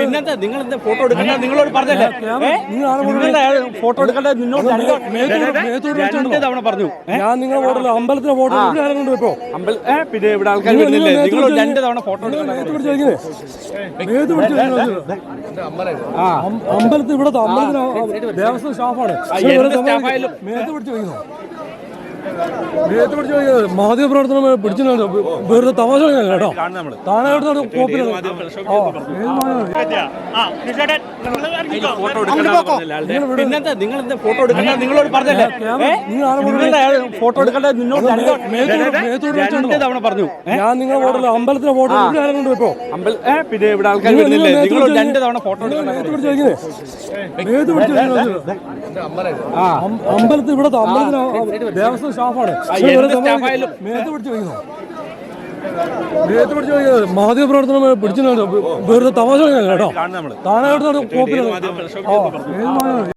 പിന്നെന്താ നിങ്ങൾ എന്താ ഫോട്ടോ എടുക്കണ്ട നിങ്ങളോട് പറഞ്ഞല്ലേ? ഫോട്ടോ എടുക്കണ്ട നിന്നോട് തവണ പറഞ്ഞു. ഞാൻ നിങ്ങളെ ഫോട്ടോ അമ്പലത്തിലെ ഫോട്ടോ കൊണ്ട് വെക്കോ പിന്നെ ഇവിടെ ആൾക്കാർ നിങ്ങൾ- വരുന്നില്ലേ നിങ്ങൾ രണ്ട് തവണ ഫോട്ടോ അമ്പലത്തിൽ ഇവിടെ അമ്പലത്തിന് ദേവസ്വം സ്റ്റാഫാണ് മേത്ത് പിടിച്ച് വയ്ക്കുന്നു. മാധ്യമ പ്രവർത്തനം പിടിച്ചു വെറുതെ തമാശ കേട്ടോ താനായിട്ട് നിങ്ങൾ ഫോട്ടോ എടുക്കണ്ട പിന്നെന്താ നിങ്ങൾ എന്താ ഫോട്ടോ എടുക്കണ്ട നിങ്ങളോട് പറഞ്ഞല്ലേ ഫോട്ടോ എടുക്കണ്ട നിന്നോട് തവണ പറഞ്ഞു ഞാൻ നിങ്ങളെ ഫോട്ടോ അമ്പലത്തിലെ ഫോട്ടോ ഇവിടെ ആരും കൊണ്ട് വെക്കോ അമ്പൽ ഏ, പിന്നെ ഇവിടെ ആൾക്കാർ വരുന്നില്ലേ നിങ്ങൾ രണ്ട് തവണ ഫോട്ടോ എടുക്കണം അമ്പലത്തിൽ ഇവിടെ അമ്പലത്തിന് ദേവസ്വം സ്റ്റാഫാണ്. മേത്ത് പിടിച്ച് വയ്ക്കുന്നു പിടിച്ച് മാധ്യമ പ്രവർത്തനം പിടിച്ചു വെറുതെ തമാശ കേട്ടോ? താനായിട്ട്